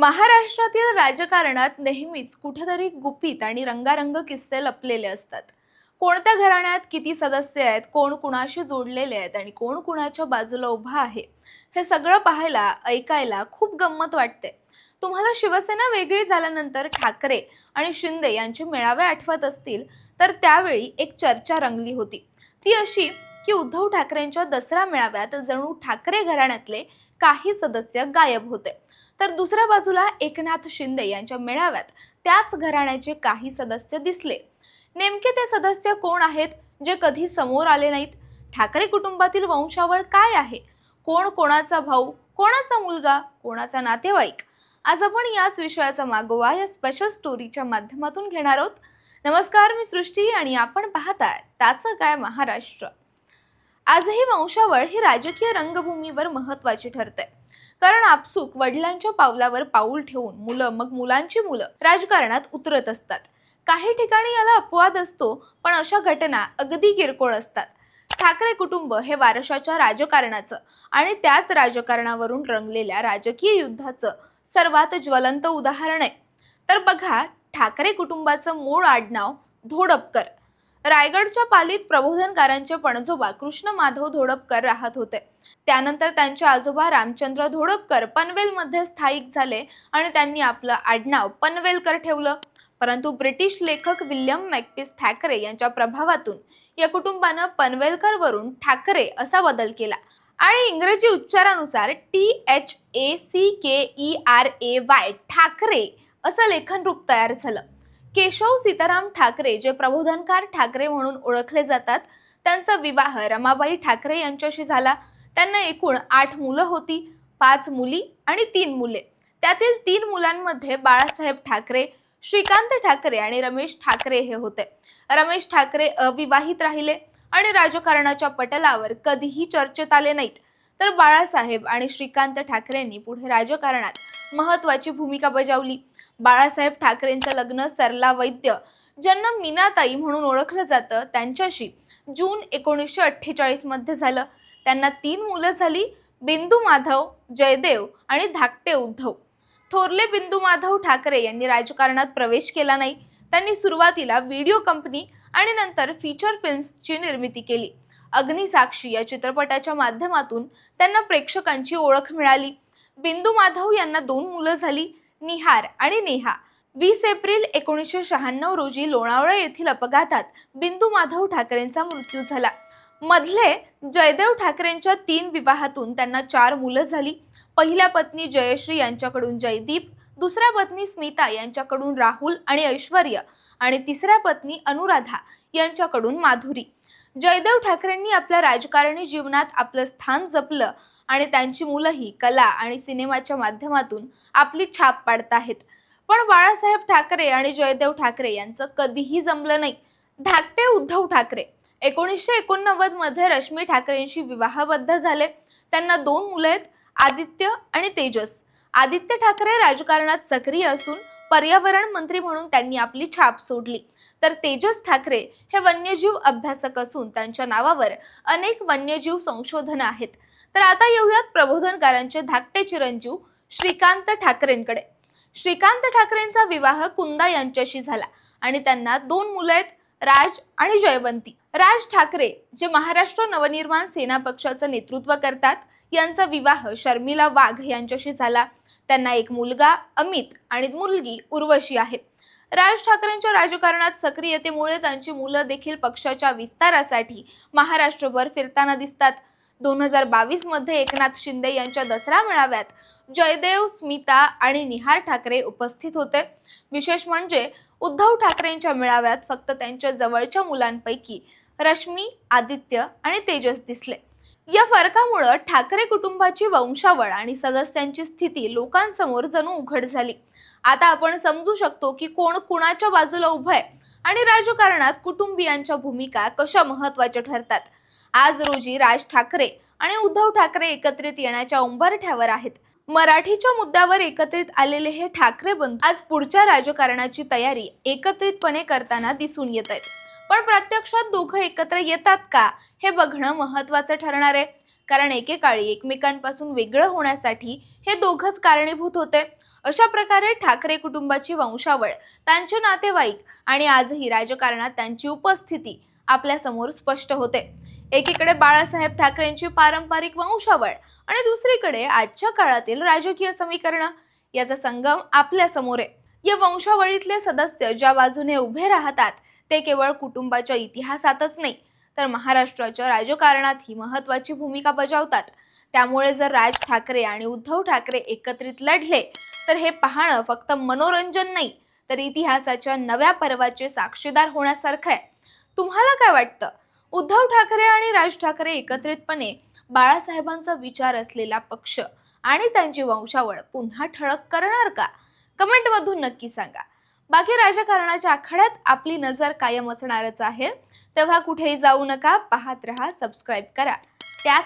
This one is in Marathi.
महाराष्ट्रातील राजकारणात नेहमीच कुठेतरी गुपित आणि रंगारंग किस्से लपलेले असतात. कोणत्या घराण्यात किती सदस्य आहेत कोण कुणाशी जोडलेले आहेत आणि कोण कुणाच्या बाजूला उभा आहे हे सगळं पाहायला ऐकायला खूप गंमत वाटते. तुम्हाला शिवसेना वेगळी झाल्यानंतर ठाकरे आणि शिंदे यांचे मेळावे आठवत असतील तर त्यावेळी एक चर्चा रंगली होती. ती अशी की उद्धव ठाकरेंच्या दसरा मेळाव्यात जणू ठाकरे घराण्यातले काही सदस्य गायब होते. तर दुसऱ्या बाजूला एकनाथ शिंदे यांच्या मेळाव्यात त्याच घराण्याचे काही सदस्य दिसले. नेमके ते सदस्य कोण आहेत जे कधी समोर आले नाहीत? ठाकरे कुटुंबातील वंशावळ काय आहे? कोण कोणाचा भाऊ कोणाचा मुलगा कोणाचा नातेवाईक? आज आपण याच विषयाचा मागोवा या स्पेशल स्टोरीच्या माध्यमातून घेणार आहोत. नमस्कार मी सृष्टी आणि आपण पाहताय त्याचं काय महाराष्ट्र. आजही वंशावळ ही राजकीय रंगभूमीवर महत्वाची ठरते कारण आपसूक वडिलांच्या पावलावर पाऊल ठेवून मुलं मग मुलांची मुलं राजकारणात उतरत असतात. काही ठिकाणी याला अपवाद असतो पण अशा घटना अगदी किरकोळ असतात. ठाकरे कुटुंब हे वारशाच्या राजकारणाचं आणि त्याच राजकारणावरून रंगलेल्या राजकीय युद्धाचं सर्वात ज्वलंत उदाहरण आहे. तर बघा ठाकरे कुटुंबाचं मूळ आडनाव धोडपकर. रायगडच्या पालीत प्रबोधनकारांचे पणजोबा कृष्ण माधव धोडपकर राहत होते. त्यानंतर त्यांचे आजोबा रामचंद्र धोडपकर पनवेलमध्ये स्थायिक झाले आणि त्यांनी आपलं आडनाव पनवेलकर ठेवलं. परंतु ब्रिटिश लेखक विल्यम मॅकपिस ठाकरे यांच्या प्रभावातून या कुटुंबानं पनवेलकर वरून ठाकरे असा बदल केला. आणि इंग्रजी उच्चारानुसार T H A C K E R A Y Thackeray असं लेखन रूप तयार झालं. केशव सीताराम ठाकरे जे प्रबोधनकार ठाकरे म्हणून ओळखले जातात त्यांचा विवाह रमाबाई ठाकरे यांच्याशी झाला. त्यांना एकूण आठ मुलं होती पाच मुली आणि तीन मुले. त्यातील तीन मुलांमध्ये बाळासाहेब ठाकरे श्रीकांत ठाकरे आणि रमेश ठाकरे हे होते. रमेश ठाकरे अविवाहित राहिले आणि राजकारणाच्या पटलावर कधीही चर्चेत आले नाहीत. तर बाळासाहेब आणि श्रीकांत ठाकरेंनी पुढे राजकारणात महत्वाची भूमिका बजावली. बाळासाहेब ठाकरेंचं लग्न सरला वैद्य ज्यांना मीनाताई म्हणून ओळखलं जातं त्यांच्याशी जून एकोणीसशे अठ्ठेचाळीसमध्ये झालं. त्यांना तीन मुलं झाली बिंदू माधव जयदेव आणि धाकटे उद्धव. थोरले बिंदू माधव ठाकरे यांनी राजकारणात प्रवेश केला नाही. त्यांनी सुरुवातीला व्हिडिओ कंपनी आणि नंतर फीचर फिल्म्सची निर्मिती केली. अग्निसाक्षी या चित्रपटाच्या माध्यमातून त्यांना प्रेक्षकांची ओळख मिळाली. बिंदू माधव यांना दोन मुलं झाली निहार आणि नेहा. वीस एप्रिल एकोणीसशे शहाण्णव रोजी लोणावळा येथील अपघातात बिंदू माधव ठाकरेंचा मृत्यू झाला. मधले जयदेव ठाकरेंच्या तीन विवाहातून त्यांना चार मुलं झाली. पहिल्या पत्नी जयश्री यांच्याकडून जयदीप दुसऱ्या पत्नी स्मिता यांच्याकडून राहुल आणि ऐश्वर्य आणि तिसऱ्या पत्नी अनुराधा यांच्याकडून माधुरी. जयदेव ठाकरेंनी आपल्या राजकारणी जीवनात आपलं स्थान जपलं आणि त्यांची मुलंही कला आणि सिनेमाच्या माध्यमातून आपली छाप पाडत आहेत. पण बाळासाहेब ठाकरे आणि जयदेव ठाकरे यांचं कधीही जमलं नाही. धाकटे उद्धव ठाकरे एकोणीसशे एकोणनव्वदमध्ये रश्मी ठाकरेंशी विवाहबद्ध झाले. त्यांना दोन मुलं आहेत आदित्य आणि तेजस. आदित्य ठाकरे राजकारणात सक्रिय असून पर्यावरण मंत्री म्हणून त्यांनी आपली छाप सोडली. तर तेजस ठाकरे हे वन्यजीव अभ्यासक असून त्यांच्या नावावर अनेक वन्यजीव संशोधन आहेत. तर आता येऊयात प्रबोधनकारांचे धाकटे चिरंजीव श्रीकांत ठाकरेंकडे. श्रीकांत ठाकरेंचा विवाह कुंदा यांच्याशी झाला आणि त्यांना दोन मुलं आहेत राज आणि जयवंती. राज ठाकरे जे महाराष्ट्र नवनिर्माण सेना पक्षाचं नेतृत्व करतात यांचा विवाह शर्मिला वाघ यांच्याशी झाला. त्यांना एक मुलगा अमित आणि मुलगी उर्वशी आहे. राज ठाकरेंच्या राजकारणात सक्रियतेमुळे त्यांची मुलं देखील पक्षाच्या विस्तारासाठी महाराष्ट्रभर फिरताना दिसतात. दोन हजार बावीसमध्ये एकनाथ शिंदे यांच्या दसरा मेळाव्यात जयदेव स्मिता आणि निहार ठाकरे उपस्थित होते. विशेष म्हणजे उद्धव ठाकरेंच्या मेळाव्यात फक्त त्यांच्या जवळच्या मुलांपैकी रश्मी आदित्य आणि तेजस दिसले. या फरकामुळं ठाकरे कुटुंबाची वंशावळ आणि सदस्यांची स्थिती लोकांसमोर जणू उघड झाली. आता आपण समजू शकतो की कोण कुणाच्या बाजूला उभं आहे आणि राजकारणात कुटुंबियांच्या भूमिका कशा महत्त्वाच्या ठरतात. आज रोजी राज ठाकरे आणि उद्धव ठाकरे एकत्रित येण्याच्या उंबरठ्यावर आहेत. मराठीच्या मुद्द्यावर एकत्रित आलेले हे ठाकरे बंधू आज पुढच्या राजकारणाची तयारी एकत्रितपणे करताना दिसून येत आहेत. पण प्रत्यक्षात दोघं एकत्र येतात का? हे बघणं महत्वाचं ठरणार आहे. कारण एकेकाळी एकमेकांपासून वेगळं होण्यासाठी हे दोघंच कारणीभूत होते. अशा प्रकारे ठाकरे कुटुंबाची वंशावळ त्यांचे नातेवाईक आणि आजही राजकारणात त्यांची उपस्थिती आपल्यासमोर स्पष्ट होते. एकीकडे बाळासाहेब ठाकरेंची पारंपरिक वंशावळ आणि दुसरीकडे आजच्या काळातील राजकीय समीकरण. याचा संगम आपल्यासमोर आहे. या वंशावळीतले सदस्य ज्या बाजूने उभे राहतात ते केवळ कुटुंबाच्या इतिहासातच नाही तर महाराष्ट्राच्या राजकारणातही महत्वाची भूमिका बजावतात. त्यामुळे जर राज ठाकरे आणि उद्धव ठाकरे एकत्रित लढले तर हे पाहणं फक्त मनोरंजन नाही तर इतिहासाच्या नव्या पर्वाचे साक्षीदार होण्यासारखं आहे. तुम्हाला काय वाटतं? उद्धव ठाकरे आणि राज ठाकरे एकत्रितपणे बाळासाहेबांचा विचार असलेला पक्ष आणि त्यांची वंशावळ पुन्हा ठळक करणार का? कमेंटमधून नक्की सांगा. बाकी राजकारणाच्या आखाड्यात आपली नजर कायम असणारच आहे. तेव्हा कुठेही जाऊ नका पाहत रहा सबस्क्राईब करा. त्याच